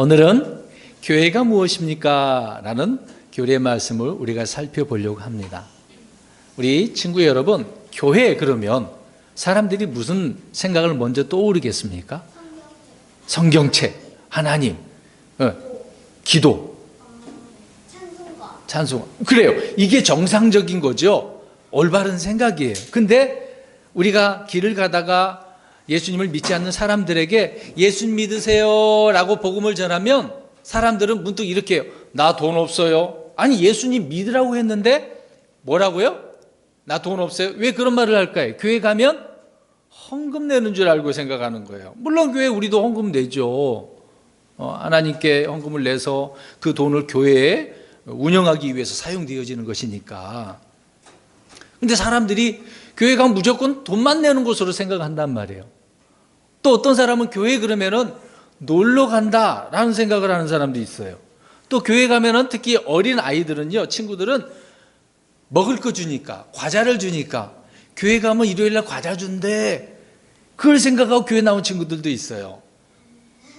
오늘은 교회가 무엇입니까? 라는 교리의 말씀을 우리가 살펴보려고 합니다. 우리 친구 여러분, 교회 그러면 사람들이 무슨 생각을 먼저 떠오르겠습니까? 성경책, 하나님, 어, 기도, 찬송. 그래요. 이게 정상적인 거죠. 올바른 생각이에요. 근데 우리가 길을 가다가 예수님을 믿지 않는 사람들에게 예수님 믿으세요 라고 복음을 전하면 사람들은 문득 이렇게 해요. 나 돈 없어요. 아니, 예수님 믿으라고 했는데 뭐라고요? 나 돈 없어요. 왜 그런 말을 할까요? 교회 가면 헌금 내는 줄 알고 생각하는 거예요. 물론 교회 우리도 헌금 내죠. 어, 하나님께 헌금을 내서 그 돈을 교회에 운영하기 위해서 사용되어지는 것이니까. 근데 사람들이 교회 가면 무조건 돈만 내는 곳으로 생각한단 말이에요. 또 어떤 사람은 교회 그러면은 놀러 간다라는 생각을 하는 사람도 있어요. 또 교회 가면은 특히 어린 아이들은요, 친구들은 먹을 거 주니까, 과자를 주니까, 교회 가면 일요일 날 과자 준대. 그걸 생각하고 교회 나온 친구들도 있어요.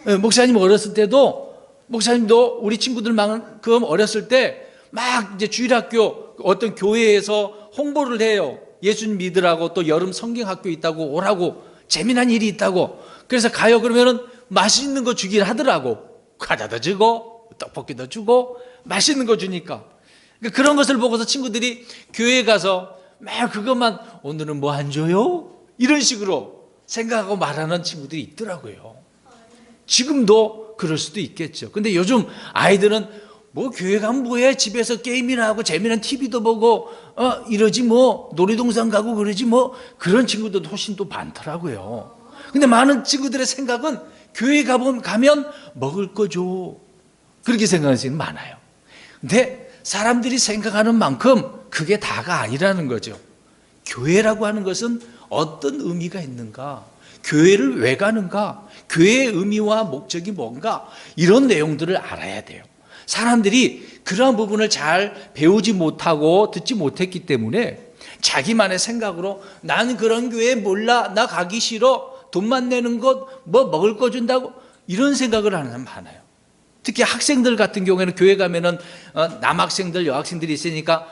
예, 목사님 어렸을 때도 목사님도 우리 친구들만큼 어렸을 때 막 이제 주일학교 어떤 교회에서 홍보를 해요. 예수님 믿으라고 또 여름 성경학교 있다고 오라고 재미난 일이 있다고. 그래서 가요 그러면은 맛있는 거 주긴 하더라고. 과자도 주고 떡볶이도 주고 맛있는 거 주니까. 그러니까 그런 것을 보고서 친구들이 교회에 가서 막 그것만 오늘은 뭐 안 줘요? 이런 식으로 생각하고 말하는 친구들이 있더라고요. 지금도 그럴 수도 있겠죠. 근데 요즘 아이들은 뭐 교회 가면 뭐해? 집에서 게임이나 하고 재미난 TV도 보고 어 이러지 뭐 놀이동산 가고 그러지 뭐 그런 친구들도 훨씬 또 많더라고요. 근데 많은 친구들의 생각은 교회 가보면 가면 먹을 거 줘. 그렇게 생각하는 사람이 많아요. 근데 사람들이 생각하는 만큼 그게 다가 아니라는 거죠. 교회라고 하는 것은 어떤 의미가 있는가? 교회를 왜 가는가? 교회의 의미와 목적이 뭔가? 이런 내용들을 알아야 돼요. 사람들이 그러한 부분을 잘 배우지 못하고 듣지 못했기 때문에 자기만의 생각으로 나는 그런 교회 몰라. 나 가기 싫어. 돈만 내는 것, 뭐 먹을 거 준다고. 이런 생각을 하는 사람 많아요. 특히 학생들 같은 경우에는 교회 가면은 어, 남학생들, 여학생들이 있으니까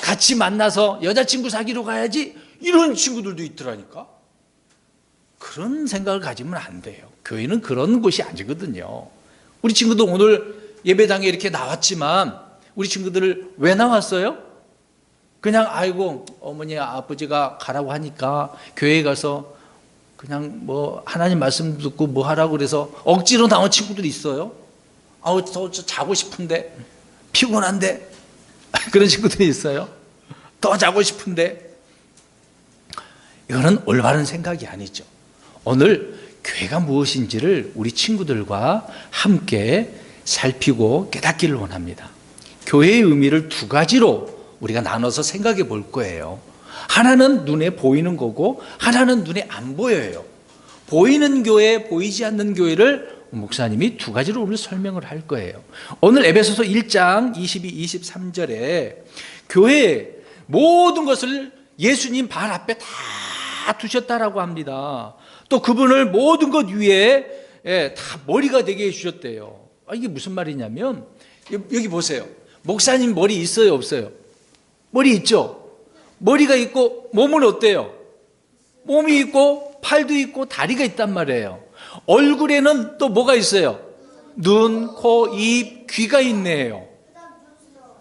같이 만나서 여자친구 사귀러 가야지. 이런 친구들도 있더라니까. 그런 생각을 가지면 안 돼요. 교회는 그런 곳이 아니거든요. 우리 친구도 오늘 예배당에 이렇게 나왔지만 우리 친구들을 왜 나왔어요? 그냥 아이고 어머니 아버지가 가라고 하니까 교회에 가서 그냥 뭐 하나님 말씀 듣고 뭐 하라고 그래서 억지로 나온 친구들이 있어요. 아우 저, 저 자고 싶은데 피곤한데 그런 친구들이 있어요. 더 자고 싶은데 이거는 올바른 생각이 아니죠. 오늘 교회가 무엇인지를 우리 친구들과 함께 살피고 깨닫기를 원합니다. 교회의 의미를 두 가지로 우리가 나눠서 생각해 볼 거예요. 하나는 눈에 보이는 거고 하나는 눈에 안 보여요. 보이는 교회, 보이지 않는 교회를 목사님이 두 가지로 오늘 설명을 할 거예요. 오늘 에베소서 1장 22, 23절에 교회의 모든 것을 예수님 발 앞에 다 두셨다라고 합니다. 또 그분을 모든 것 위에 예, 다 머리가 되게 해주셨대요. 아, 이게 무슨 말이냐면 여기 보세요. 목사님 머리 있어요, 없어요? 머리 있죠. 머리가 있고 몸은 어때요? 몸이 있고 팔도 있고 다리가 있단 말이에요. 얼굴에는 또 뭐가 있어요? 눈, 코, 입, 귀가 있네요.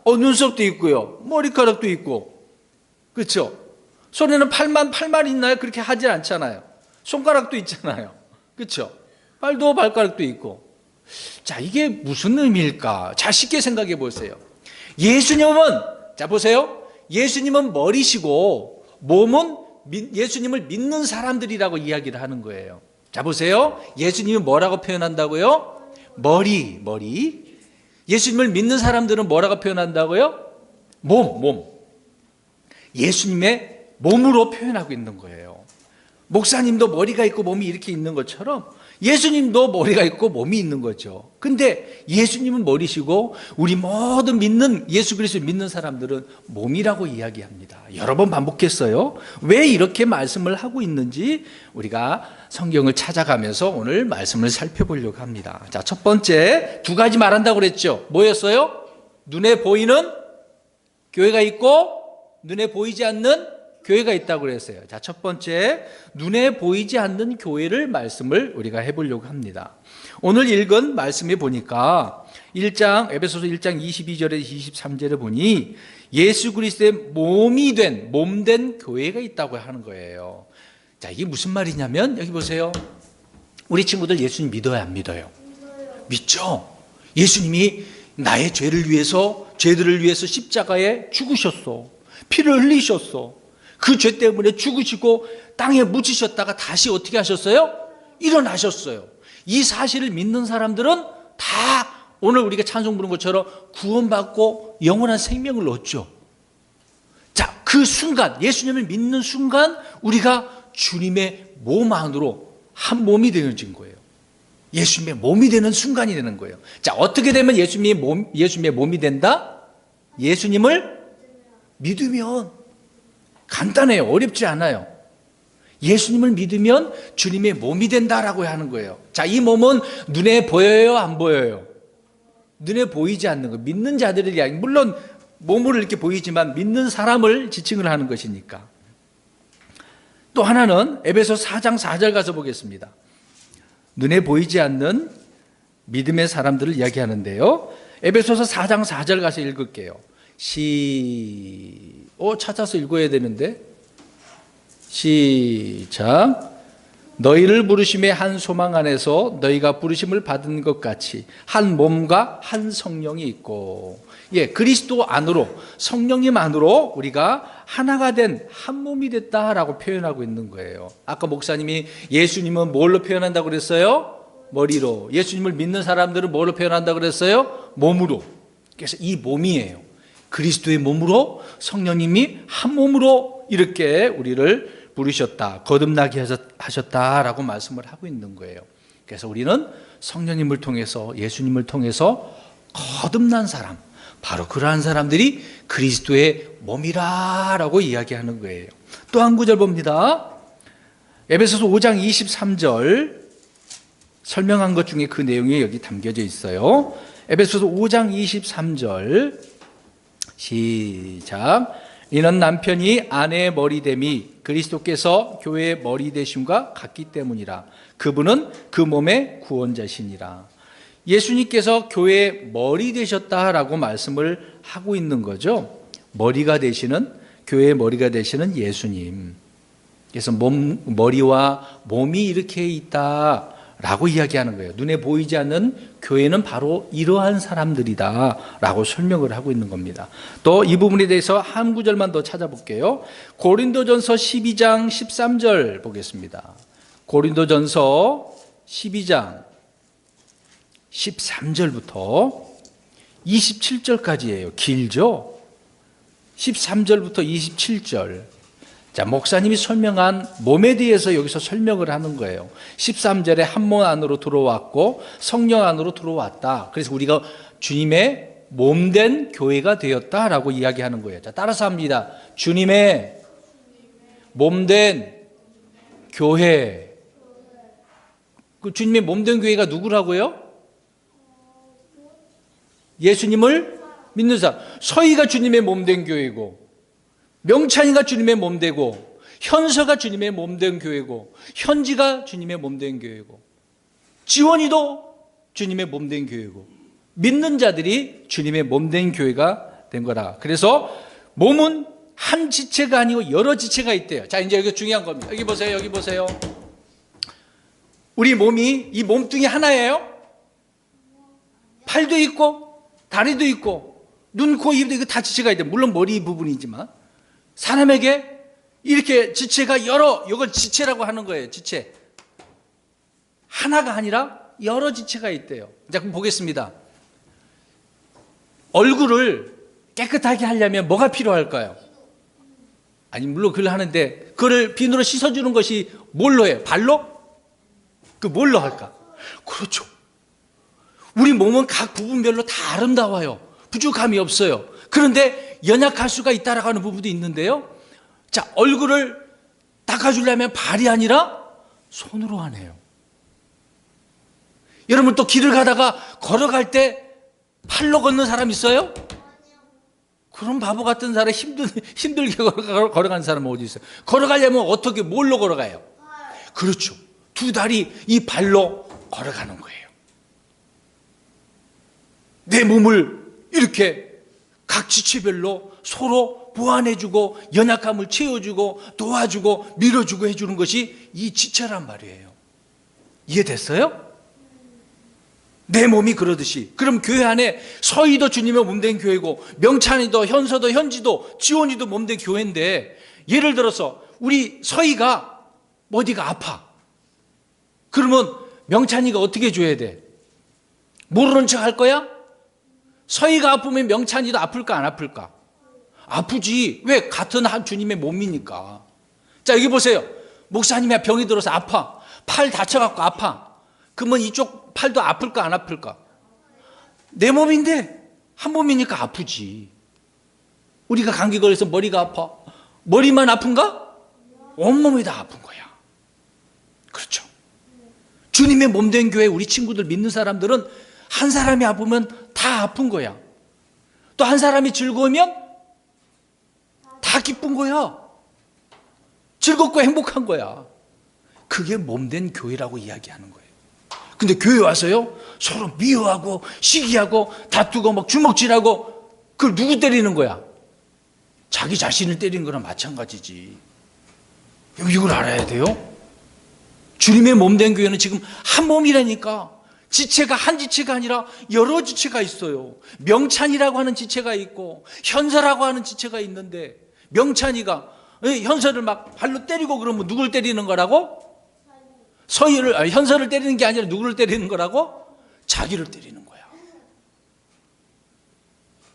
어, 눈썹도 있고요. 머리카락도 있고. 그렇죠? 손에는 팔만 팔만 있나요? 그렇게 하지 않잖아요. 손가락도 있잖아요. 그렇죠? 발도 발가락도 있고. 자, 이게 무슨 의미일까? 자, 쉽게 생각해 보세요. 예수님은 자 보세요. 예수님은 머리시고 몸은 예수님을 믿는 사람들이라고 이야기를 하는 거예요. 자 보세요. 예수님이 뭐라고 표현한다고요? 머리, 머리. 예수님을 믿는 사람들은 뭐라고 표현한다고요? 몸, 몸. 예수님의 몸으로 표현하고 있는 거예요. 목사님도 머리가 있고 몸이 이렇게 있는 것처럼 예수님도 머리가 있고 몸이 있는 거죠. 근데 예수님은 머리시고 우리 모든 믿는 예수 그리스도 믿는 사람들은 몸이라고 이야기합니다. 여러 번 반복했어요. 왜 이렇게 말씀을 하고 있는지 우리가 성경을 찾아가면서 오늘 말씀을 살펴보려고 합니다. 자, 첫 번째 두 가지 말한다고 그랬죠. 뭐였어요? 눈에 보이는 교회가 있고 눈에 보이지 않는 교회가 있다고 그랬어요. 자, 첫 번째 눈에 보이지 않는 교회를 말씀을 우리가 해 보려고 합니다. 오늘 읽은 말씀에 보니까 1장 에베소서 1장 22절에 23절에 보니 예수 그리스도의 몸이 된 몸된 교회가 있다고 하는 거예요. 자, 이게 무슨 말이냐면 여기 보세요. 우리 친구들 예수님 믿어요, 안 믿어요? 믿죠? 예수님이 나의 죄를 위해서, 죄들을 위해서 십자가에 죽으셨어. 피를 흘리셨어. 그 죄 때문에 죽으시고 땅에 묻히셨다가 다시 어떻게 하셨어요? 일어나셨어요. 이 사실을 믿는 사람들은 다 오늘 우리가 찬송 부른 것처럼 구원받고 영원한 생명을 얻죠. 자, 그 순간, 예수님을 믿는 순간 우리가 주님의 몸 안으로 한 몸이 되어진 거예요. 예수님의 몸이 되는 순간이 되는 거예요. 자, 어떻게 되면 예수님의 몸, 예수님의 몸이 된다? 예수님을 믿으면 간단해요. 어렵지 않아요. 예수님을 믿으면 주님의 몸이 된다라고 하는 거예요. 자, 이 몸은 눈에 보여요, 안 보여요? 눈에 보이지 않는 거. 믿는 자들을 이야기. 물론 몸으로 이렇게 보이지만 믿는 사람을 지칭을 하는 것이니까. 또 하나는 에베소 4장 4절 가서 보겠습니다. 눈에 보이지 않는 믿음의 사람들을 이야기하는데요. 에베소서 4장 4절 가서 읽을게요. 시, 어, 찾아서 읽어야 되는데. 시작. 너희를 부르심의 한 소망 안에서 너희가 부르심을 받은 것 같이 한 몸과 한 성령이 있고, 예, 그리스도 안으로, 성령님 안으로 우리가 하나가 된 한 몸이 됐다라고 표현하고 있는 거예요. 아까 목사님이 예수님은 뭘로 표현한다고 그랬어요? 머리로. 예수님을 믿는 사람들은 뭘로 표현한다고 그랬어요? 몸으로. 그래서 이 몸이에요. 그리스도의 몸으로 성령님이 한 몸으로 이렇게 우리를 부르셨다. 거듭나게 하셨- 하셨다라고 말씀을 하고 있는 거예요. 그래서 우리는 성령님을 통해서 예수님을 통해서 거듭난 사람, 바로 그러한 사람들이 그리스도의 몸이라라고 이야기하는 거예요. 또 한 구절 봅니다. 에베소서 5장 23절 설명한 것 중에 그 내용이 여기 담겨져 있어요. 에베소서 5장 23절 시작. 이는 남편이 아내의 머리됨이 그리스도께서 교회의 머리 되심과 같기 때문이라. 그분은 그 몸의 구원자시니라. 예수님께서 교회의 머리 되셨다라고 말씀을 하고 있는 거죠. 머리가 되시는 교회의 머리가 되시는 예수님. 그래서 몸 머리와 몸이 이렇게 있다 라고 이야기하는 거예요. 눈에 보이지 않는 교회는 바로 이러한 사람들이다 라고 설명을 하고 있는 겁니다. 또 이 부분에 대해서 한 구절만 더 찾아볼게요. 고린도전서 12장 13절 보겠습니다. 고린도전서 12장 13절부터 27절까지예요. 길죠? 13절부터 27절. 자, 목사님이 설명한 몸에 대해서 여기서 설명을 하는 거예요. 13절에 한 몸 안으로 들어왔고 성령 안으로 들어왔다. 그래서 우리가 주님의 몸된 교회가 되었다라고 이야기하는 거예요. 자, 따라서 합니다. 주님의 몸된 교회. 그 주님의 몸된 교회가 누구라고요? 예수님을 믿는 사람. 서희가 주님의 몸된 교회고, 명찬이가 주님의 몸 되고, 현서가 주님의 몸 된 교회고, 현지가 주님의 몸 된 교회고, 지원이도 주님의 몸 된 교회고, 믿는 자들이 주님의 몸 된 교회가 된 거라. 그래서 몸은 한 지체가 아니고 여러 지체가 있대요. 자, 이제 여기 중요한 겁니다. 여기 보세요, 여기 보세요. 우리 몸이 이 몸뚱이 하나예요? 팔도 있고, 다리도 있고, 눈, 코, 입도 이거 다 지체가 있대. 물론 머리 부분이지만. 사람에게 이렇게 지체가 여러, 이걸 지체라고 하는 거예요. 지체. 하나가 아니라 여러 지체가 있대요. 자, 그럼 보겠습니다. 얼굴을 깨끗하게 하려면 뭐가 필요할까요? 아니, 물론 그걸 하는데, 그거를 비누로 씻어주는 것이 뭘로 해요? 발로? 그 뭘로 할까? 그렇죠. 우리 몸은 각 부분별로 다 아름다워요. 부족함이 없어요. 그런데 연약할 수가 있다라고 하는 부분도 있는데요. 자, 얼굴을 닦아주려면 발이 아니라 손으로 하네요. 여러분 또 길을 가다가 걸어갈 때 팔로 걷는 사람 있어요? 그런 바보 같은 사람 힘들, 힘들게 걸어가- 걸어가는 사람은 어디 있어요? 걸어가려면 어떻게, 뭘로 걸어가요? 그렇죠. 두 다리 이 발로 걸어가는 거예요. 내 몸을 이렇게 각 지체별로 서로 보완해주고 연약함을 채워주고 도와주고 밀어주고 해주는 것이 이 지체란 말이에요. 이해됐어요? 내 몸이 그러듯이 그럼 교회 안에 서희도 주님의 몸된 교회고 명찬이도 현서도 현지도 지원이도 몸된 교회인데 예를 들어서 우리 서희가 어디가 아파 그러면 명찬이가 어떻게 줘야 돼? 모르는 척 할 거야? 서희가 아프면 명찬이도 아플까 안 아플까? 아프지. 왜? 같은 한 주님의 몸이니까. 자, 여기 보세요. 목사님이 병이 들어서 아파. 팔 다쳐갖고 아파. 그러면 이쪽 팔도 아플까 안 아플까? 내 몸인데 한 몸이니까 아프지. 우리가 감기 걸려서 머리가 아파. 머리만 아픈가? 온몸이 다 아픈 거야. 그렇죠. 주님의 몸 된 교회 우리 친구들 믿는 사람들은 한 사람이 아프면 다 아픈 거야. 또 한 사람이 즐거우면 다 기쁜 거야. 즐겁고 행복한 거야. 그게 몸된 교회라고 이야기하는 거예요. 근데 교회 와서요, 서로 미워하고, 시기하고, 다투고, 막 주먹질하고, 그걸 누구 때리는 거야? 자기 자신을 때리는 거랑 마찬가지지. 이걸 알아야 돼요. 주님의 몸된 교회는 지금 한 몸이라니까. 지체가 한 지체가 아니라 여러 지체가 있어요. 명찬이라고 하는 지체가 있고 현서라고 하는 지체가 있는데 명찬이가 예, 현서를 막 발로 때리고 그러면 누굴 때리는 거라고? 서희를 현서를 때리는 게 아니라 누구를 때리는 거라고? 자기를 때리는 거야.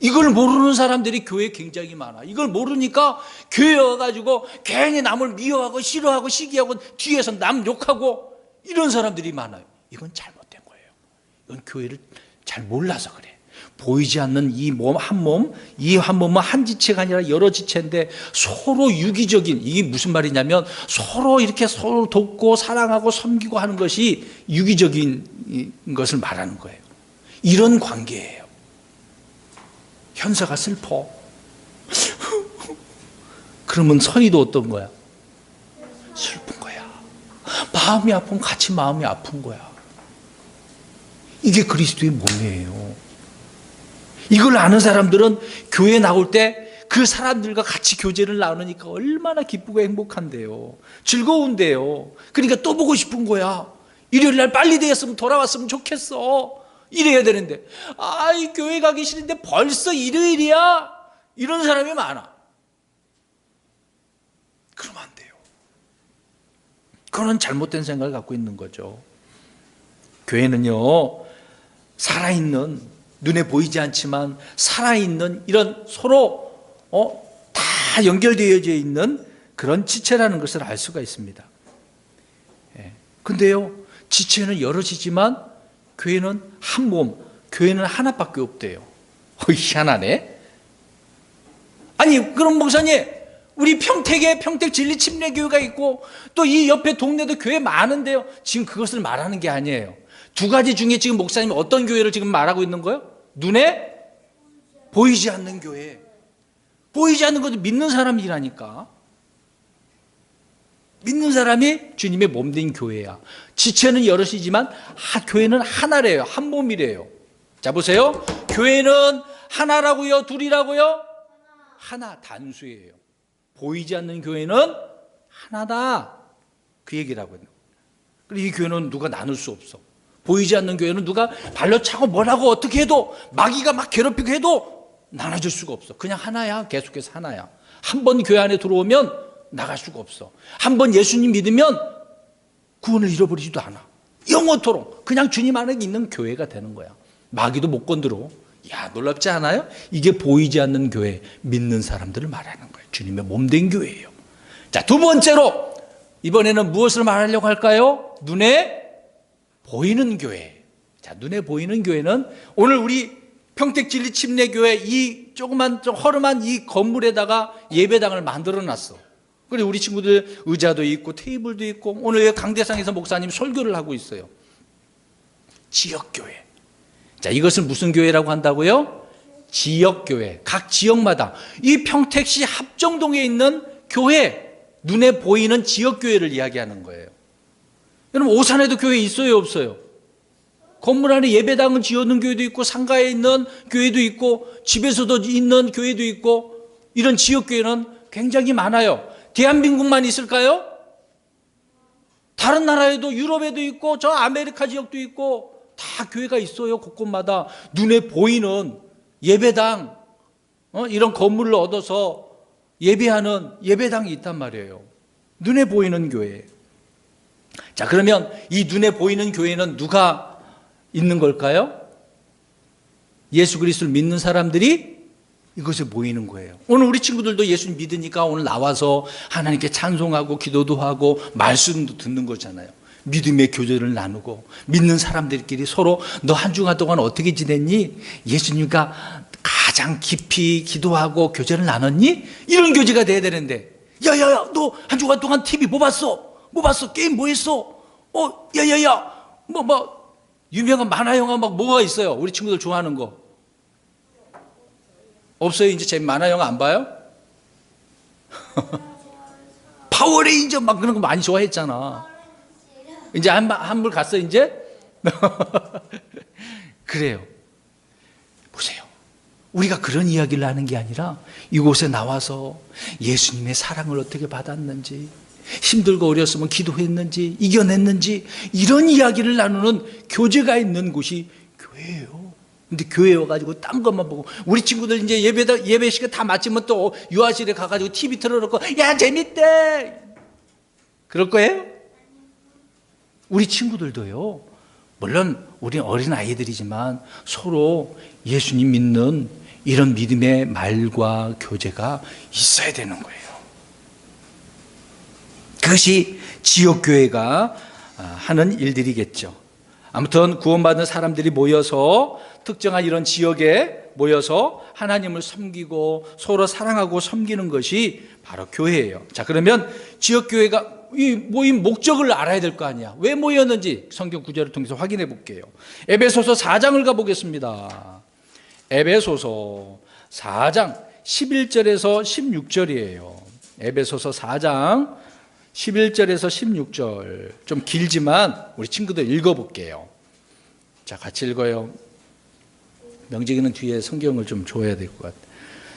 이걸 모르는 사람들이 교회에 굉장히 많아. 이걸 모르니까 교회에 와가지고 괜히 남을 미워하고 싫어하고 시기하고 뒤에서 남 욕하고 이런 사람들이 많아요. 이건 거예요. 이건 교회를 잘 몰라서 그래. 보이지 않는 이 몸, 한 몸, 이 한 몸은 한 지체가 아니라 여러 지체인데 서로 유기적인, 이게 무슨 말이냐면 서로 이렇게 서로 돕고 사랑하고 섬기고 하는 것이 유기적인 것을 말하는 거예요. 이런 관계예요. 현서가 슬퍼. 그러면 서희도 어떤 거야? 슬픈 거야. 마음이 아프면 같이 마음이 아픈 거야. 이게 그리스도의 몸이에요. 이걸 아는 사람들은 교회 나올 때 그 사람들과 같이 교제를 나누니까 얼마나 기쁘고 행복한데요. 즐거운데요. 그러니까 또 보고 싶은 거야. 일요일 날 빨리 되었으면 돌아왔으면 좋겠어. 이래야 되는데, 아, 이 교회 가기 싫은데 벌써 일요일이야? 이런 사람이 많아. 그러면 안 돼요. 그거는 잘못된 생각을 갖고 있는 거죠. 교회는요, 살아있는, 눈에 보이지 않지만 살아있는 이런 서로, 어, 다 연결되어져 있는 그런 지체라는 것을 알 수가 있습니다. 예. 근데요, 지체는 여럿이지만 교회는 한 몸, 교회는 하나밖에 없대요. 어, 희한하네. 아니, 그럼 목사님, 우리 평택에 평택 진리 침례 교회가 있고 또 이 옆에 동네도 교회 많은데요. 지금 그것을 말하는 게 아니에요. 두 가지 중에 지금 목사님이 어떤 교회를 지금 말하고 있는 거예요? 눈에 보이지 않는 교회. 보이지 않는 것도 믿는 사람이라니까. 믿는 사람이 주님의 몸된 교회야. 지체는 여럿이지만 하, 교회는 하나래요. 한 몸이래요. 자 보세요. 교회는 하나라고요, 둘이라고요? 하나 단수예요. 보이지 않는 교회는 하나다. 그 얘기라고. 그리고 이 교회는 누가 나눌 수 없어. 보이지 않는 교회는 누가 발로 차고 뭐라고 어떻게 해도 마귀가 막 괴롭히고 해도 나눠줄 수가 없어. 그냥 하나야. 계속해서 하나야. 한 번 교회 안에 들어오면 나갈 수가 없어. 한 번 예수님 믿으면 구원을 잃어버리지도 않아. 영원토록 그냥 주님 안에 있는 교회가 되는 거야. 마귀도 못 건드려. 야, 놀랍지 않아요? 이게 보이지 않는 교회, 믿는 사람들을 말하는 거예요. 주님의 몸된 교회예요. 자, 두 번째로 이번에는 무엇을 말하려고 할까요? 눈에 보이는 교회. 자, 눈에 보이는 교회는 오늘 우리 평택진리 침례교회 이 조그만 좀 허름한 이 건물에다가 예배당을 만들어 놨어. 그리고 우리 친구들 의자도 있고 테이블도 있고 오늘 강대상에서 목사님 설교를 하고 있어요. 지역교회. 자, 이것을 무슨 교회라고 한다고요? 지역교회. 각 지역마다 이 평택시 합정동에 있는 교회, 눈에 보이는 지역교회를 이야기하는 거예요. 여러분, 오산에도 교회 있어요, 없어요? 건물 안에 예배당은 지어놓은 교회도 있고, 상가에 있는 교회도 있고, 집에서도 있는 교회도 있고, 이런 지역교회는 굉장히 많아요. 대한민국만 있을까요? 다른 나라에도 유럽에도 있고, 저 아메리카 지역도 있고, 다 교회가 있어요, 곳곳마다. 눈에 보이는 예배당, 어? 이런 건물을 얻어서 예배하는 예배당이 있단 말이에요. 눈에 보이는 교회. 자, 그러면 이 눈에 보이는 교회는 누가 있는 걸까요? 예수 그리스도를 믿는 사람들이 이것에 모이는 거예요. 오늘 우리 친구들도 예수 믿으니까 오늘 나와서 하나님께 찬송하고 기도도 하고 말씀도 듣는 거잖아요. 믿음의 교제를 나누고 믿는 사람들끼리 서로 너 한 주간 동안 어떻게 지냈니? 예수님과 가장 깊이 기도하고 교제를 나눴니? 이런 교제가 돼야 되는데 야야야 너 한 주간 동안 TV 뭐 봤어? 뭐 봤어? 게임 뭐 했어? 어 야 야 야 뭐 뭐 유명한 만화 영화 막 뭐가 있어요? 우리 친구들 좋아하는 거 없어요? 이제 제 만화 영화 안 봐요? 파워레인저 막 그런 거 많이 좋아했잖아. 이제 한, 한물 갔어, 이제? 그래요. 보세요. 우리가 그런 이야기를 하는 게 아니라 이곳에 나와서 예수님의 사랑을 어떻게 받았는지, 힘들고 어렸으면 기도했는지, 이겨냈는지, 이런 이야기를 나누는 교제가 있는 곳이 교회예요. 근데 교회 와가지고 딴 것만 보고 우리 친구들 이제 예배 예배 시간 다 마치면 또 유아실에 가가지고 TV 틀어놓고 야 재밌대 그럴 거예요? 우리 친구들도요. 물론 우리 어린 아이들이지만 서로 예수님 믿는 이런 믿음의 말과 교제가 있어야 되는 거예요. 그것이 지역교회가 하는 일들이겠죠. 아무튼 구원받은 사람들이 모여서 특정한 이런 지역에 모여서 하나님을 섬기고 서로 사랑하고 섬기는 것이 바로 교회예요. 자, 그러면 지역교회가 이 모임 목적을 알아야 될 거 아니야. 왜 모였는지 성경 구절을 통해서 확인해 볼게요. 에베소서 4장을 가보겠습니다. 에베소서 4장 11절에서 16절이에요. 에베소서 4장 11절에서 16절. 좀 길지만 우리 친구들 읽어볼게요. 자, 같이 읽어요. 명지기는 뒤에 성경을 좀 줘야 될 것 같아요.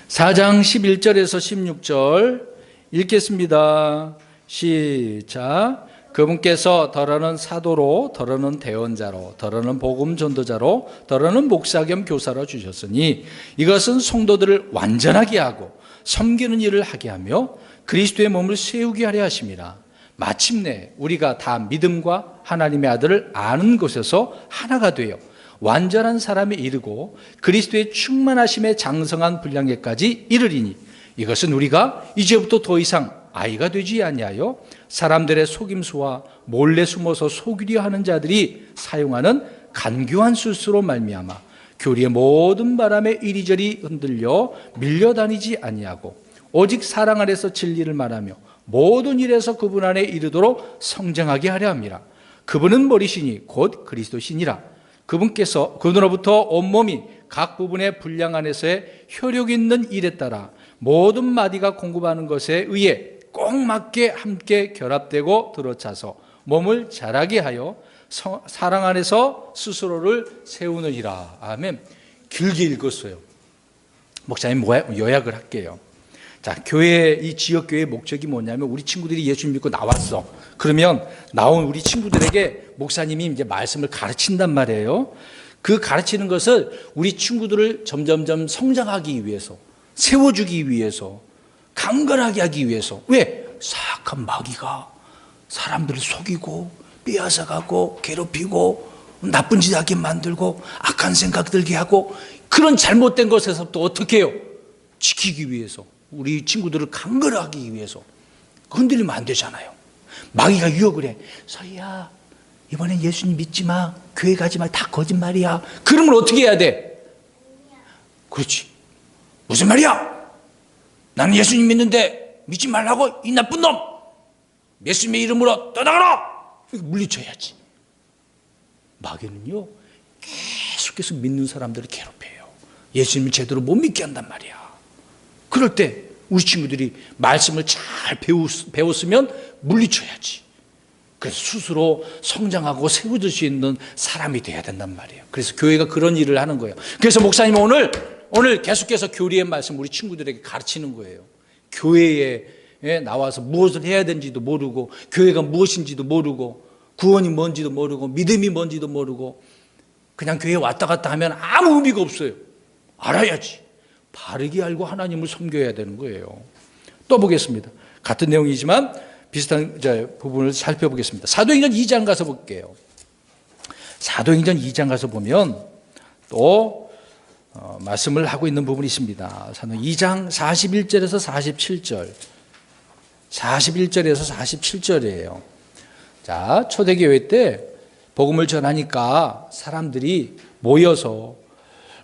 4장 11절에서 16절 읽겠습니다. 시작. 그분께서 더러는 사도로, 더러는 대언자로, 더러는 복음 전도자로, 더러는 목사 겸 교사로 주셨으니 이것은 성도들을 완전하게 하고 섬기는 일을 하게 하며 그리스도의 몸을 세우게 하려 하심이라. 마침내 우리가 다 믿음과 하나님의 아들을 아는 것에서 하나가 되어 완전한 사람에 이르고 그리스도의 충만하심에 장성한 분량에까지 이르리니 이것은 우리가 이제부터 더 이상 아이가 되지 아니하여 사람들의 속임수와 몰래 숨어서 속이려 하는 자들이 사용하는 간교한 술수로 말미암아 교리의 모든 바람에 이리저리 흔들려 밀려다니지 아니하고 오직 사랑 안에서 진리를 말하며 모든 일에서 그분 안에 이르도록 성장하게 하려 합니다. 그분은 머리시니 곧 그리스도시니라. 그분께서 그분으로부터 온몸이 각 부분의 분량 안에서의 효력 있는 일에 따라 모든 마디가 공급하는 것에 의해 꼭 맞게 함께 결합되고 들어차서 몸을 자라게 하여 성- 사랑 안에서 스스로를 세우느니라. 아멘. 길게 읽었어요. 목사님 뭐- 요약을 할게요. 자, 교회, 이 지역교회의 목적이 뭐냐면 우리 친구들이 예수 믿고 나왔어. 그러면 나온 우리 친구들에게 목사님이 이제 말씀을 가르친단 말이에요. 그 가르치는 것을 우리 친구들을 점점점 성장하기 위해서, 세워주기 위해서, 강건하게 하기 위해서. 왜? 사악한 마귀가 사람들을 속이고, 빼앗아가고, 괴롭히고, 나쁜 짓 하게 만들고, 악한 생각 들게 하고, 그런 잘못된 것에서 또 어떻게 해요? 지키기 위해서. 우리 친구들을 강건하기 위해서. 흔들리면 안 되잖아요. 마귀가 유혹을 해. 서희야, 이번엔 예수님 믿지 마. 교회 가지 마. 다 거짓말이야. 그러면 어떻게 해야 돼? 그렇지. 무슨 말이야? 나는 예수님 믿는데 믿지 말라고 이 나쁜 놈 예수님의 이름으로 떠나가라 물리쳐야지 마귀는요 계속해서 믿는 사람들을 괴롭혀요 예수님을 제대로 못 믿게 한단 말이야 그럴 때 우리 친구들이 말씀을 잘 배웠, 배웠으면 물리쳐야지 그래서 스스로 성장하고 세워질 수 있는 사람이 돼야 된단 말이에요. 그래서 교회가 그런 일을 하는 거예요. 그래서 목사님 오늘 오늘 계속해서 교리의 말씀 우리 친구들에게 가르치는 거예요. 교회에 나와서 무엇을 해야 되는지도 모르고 교회가 무엇인지도 모르고 구원이 뭔지도 모르고 믿음이 뭔지도 모르고 그냥 교회에 왔다 갔다 하면 아무 의미가 없어요. 알아야지. 바르게 알고 하나님을 섬겨야 되는 거예요. 또 보겠습니다. 같은 내용이지만 비슷한 부분을 살펴보겠습니다. 사도행전 2장 가서 볼게요. 사도행전 2장 가서 보면 또 어, 말씀을 하고 있는 부분이 있습니다. 사도행 2장 41절에서 47절. 41절에서 47절이에요. 자, 초대교회 때 복음을 전하니까 사람들이 모여서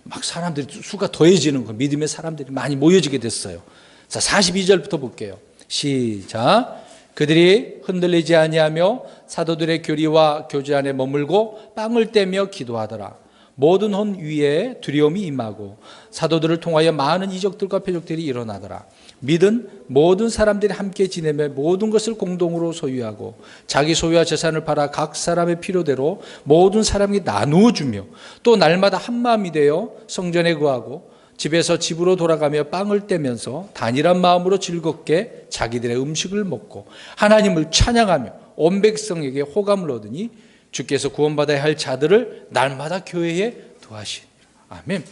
막 사람들이 수가 더해지는 거 믿음의 사람들이 많이 모여지게 됐어요. 자, 42절부터 볼게요. 시작. 그들이 흔들리지 아니하며 사도들의 교리와 교제 안에 머물고 빵을 떼며 기도하더라. 모든 혼 위에 두려움이 임하고 사도들을 통하여 많은 이적들과 표적들이 일어나더라. 믿은 모든 사람들이 함께 지내며 모든 것을 공동으로 소유하고 자기 소유와 재산을 팔아 각 사람의 필요대로 모든 사람이 나누어 주며 또 날마다 한 마음이 되어 성전에 구하고 집에서 집으로 돌아가며 빵을 떼면서 단일한 마음으로 즐겁게 자기들의 음식을 먹고 하나님을 찬양하며 온 백성에게 호감을 얻으니 주께서 구원받아야 할 자들을 날마다 교회에 도하시니라. 아멘.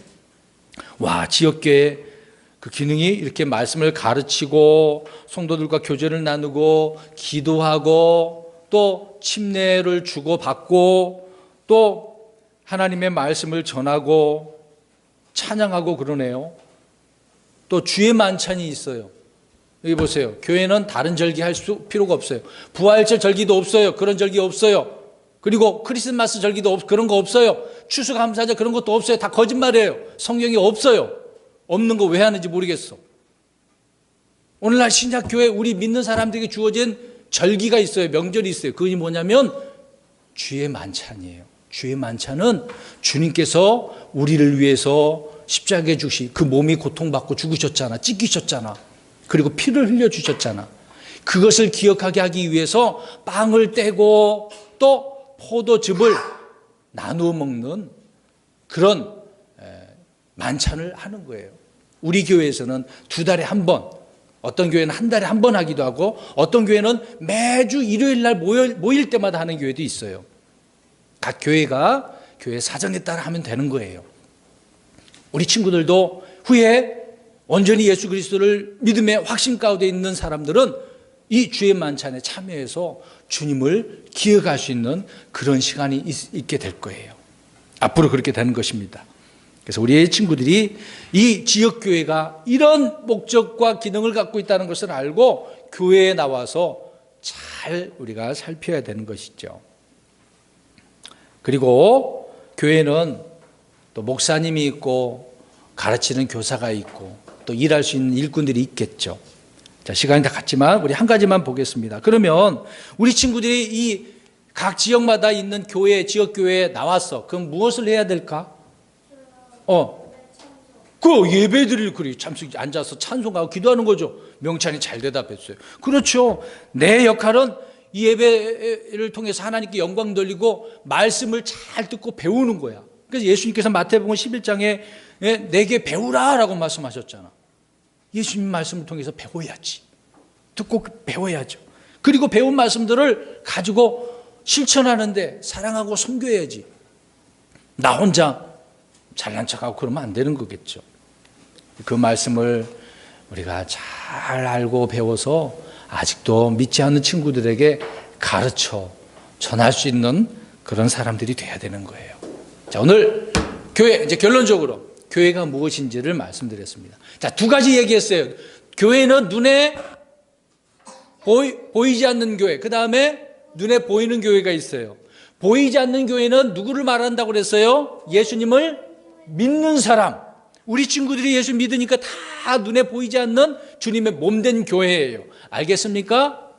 와, 지역교회 그 기능이 이렇게 말씀을 가르치고 성도들과 교제를 나누고 기도하고 또 침례를 주고 받고 또 하나님의 말씀을 전하고 찬양하고 그러네요. 또 주의 만찬이 있어요. 여기 보세요. 교회는 다른 절기 할 수, 필요가 없어요. 부활절 절기도 없어요. 그런 절기 없어요. 그리고 크리스마스 절기도 없, 그런 거 없어요. 추수감사절 그런 것도 없어요. 다 거짓말이에요. 성경이 없어요. 없는 거 왜 하는지 모르겠어. 오늘날 신약교회 우리 믿는 사람들에게 주어진 절기가 있어요. 명절이 있어요. 그게 뭐냐면 주의 만찬이에요. 주의 만찬은 주님께서 우리를 위해서 십자가에 주시 그 몸이 고통받고 죽으셨잖아. 찢기셨잖아. 그리고 피를 흘려 주셨잖아. 그것을 기억하게 하기 위해서 빵을 떼고 또 포도즙을 나누어 먹는 그런 만찬을 하는 거예요. 우리 교회에서는 두 달에 한 번, 어떤 교회는 한 달에 한 번 하기도 하고, 어떤 교회는 매주 일요일 날 모일, 모일 때마다 하는 교회도 있어요. 각 교회가 교회 사정에 따라 하면 되는 거예요. 우리 친구들도 후에 온전히 예수 그리스도를 믿음의 확신 가운데 있는 사람들은 이 주의 만찬에 참여해서 주님을 기억할 수 있는 그런 시간이 있, 게될 거예요. 앞으로 그렇게 되는 것입니다. 그래서 우리의 친구들이 이 지역교회가 이런 목적과 기능을 갖고 있다는 것을 알고 교회에 나와서 잘 우리가 살펴야 되는 것이죠. 그리고 교회는 또 목사님이 있고 가르치는 교사가 있고 또 일할 수 있는 일꾼들이 있겠죠. 자, 시간이 다 갔지만 우리 한 가지만 보겠습니다. 그러면 우리 친구들이 이 각 지역마다 있는 교회, 지역교회에 나왔어. 그럼 무엇을 해야 될까? 어. 그 예배 드릴 그리 참석 앉아서 찬송하고 기도하는 거죠. 명찬이 잘 대답했어요. 그렇죠. 내 역할은 이 예배를 통해서 하나님께 영광 돌리고 말씀을 잘 듣고 배우는 거야. 그래서 예수님께서 마태복음 11장에 내게 배우라라고 말씀하셨잖아. 예수님 말씀을 통해서 배워야지. 듣고 배워야죠. 그리고 배운 말씀들을 가지고 실천하는데 사랑하고 섬겨야지. 나 혼자 잘난 척하고 그러면 안 되는 거겠죠. 그 말씀을 우리가 잘 알고 배워서 아직도 믿지 않는 친구들에게 가르쳐 전할 수 있는 그런 사람들이 돼야 되는 거예요. 자, 오늘 교회, 이제 결론적으로 교회가 무엇인지를 말씀드렸습니다. 자, 두 가지 얘기했어요. 교회는 눈에 보이, 보이 지 않는 교회, 그 다음에 눈에 보이는 교회가 있어요. 보이지 않는 교회는 누구를 말한다고 그랬어요? 예수님을 믿는 사람. 우리 친구들이 예수 믿으니까 다 눈에 보이지 않는 주님의 몸된 교회예요. 알겠습니까?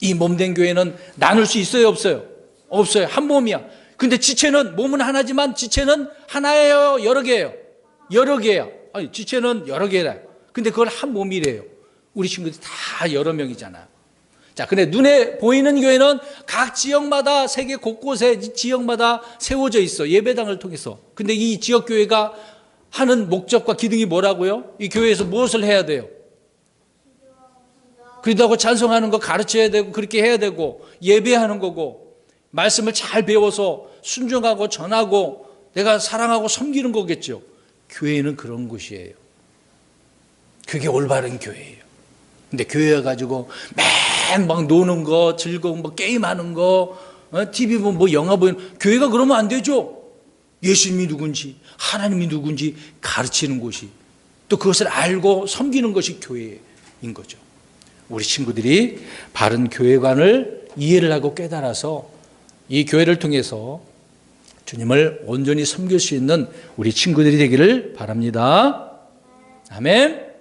이 몸된 교회는 나눌 수 있어요, 없어요? 없어요. 한 몸이야. 근데 지체는 몸은 하나지만 지체는 하나예요, 여러 개예요. 여러 개야. 아니, 지체는 여러 개라. 근데 그걸 한 몸이래요. 우리 친구들이 다 여러 명이잖아요. 자, 근데 눈에 보이는 교회는 각 지역마다 세계 곳곳에 지역마다 세워져 있어. 예배당을 통해서. 근데 이 지역 교회가 하는 목적과 기능이 뭐라고요? 이 교회에서 무엇을 해야 돼요? 그러다고 찬송하는 거 가르쳐야 되고 그렇게 해야 되고 예배하는 거고 말씀을 잘 배워서 순종하고 전하고 내가 사랑하고 섬기는 거겠죠. 교회는 그런 곳이에요. 그게 올바른 교회예요. 근데 교회 가지고 맨 막 노는 거, 즐거운 뭐 게임하는 거, 어? TV 보면 뭐 영화 보는 교회가 그러면 안 되죠. 예수님이 누군지, 하나님이 누군지 가르치는 곳이 또 그것을 알고 섬기는 것이 교회인 거죠. 우리 친구들이 바른 교회관을 이해를 하고 깨달아서 이 교회를 통해서 주님을 온전히 섬길 수 있는 우리 친구들이 되기를 바랍니다. 아멘.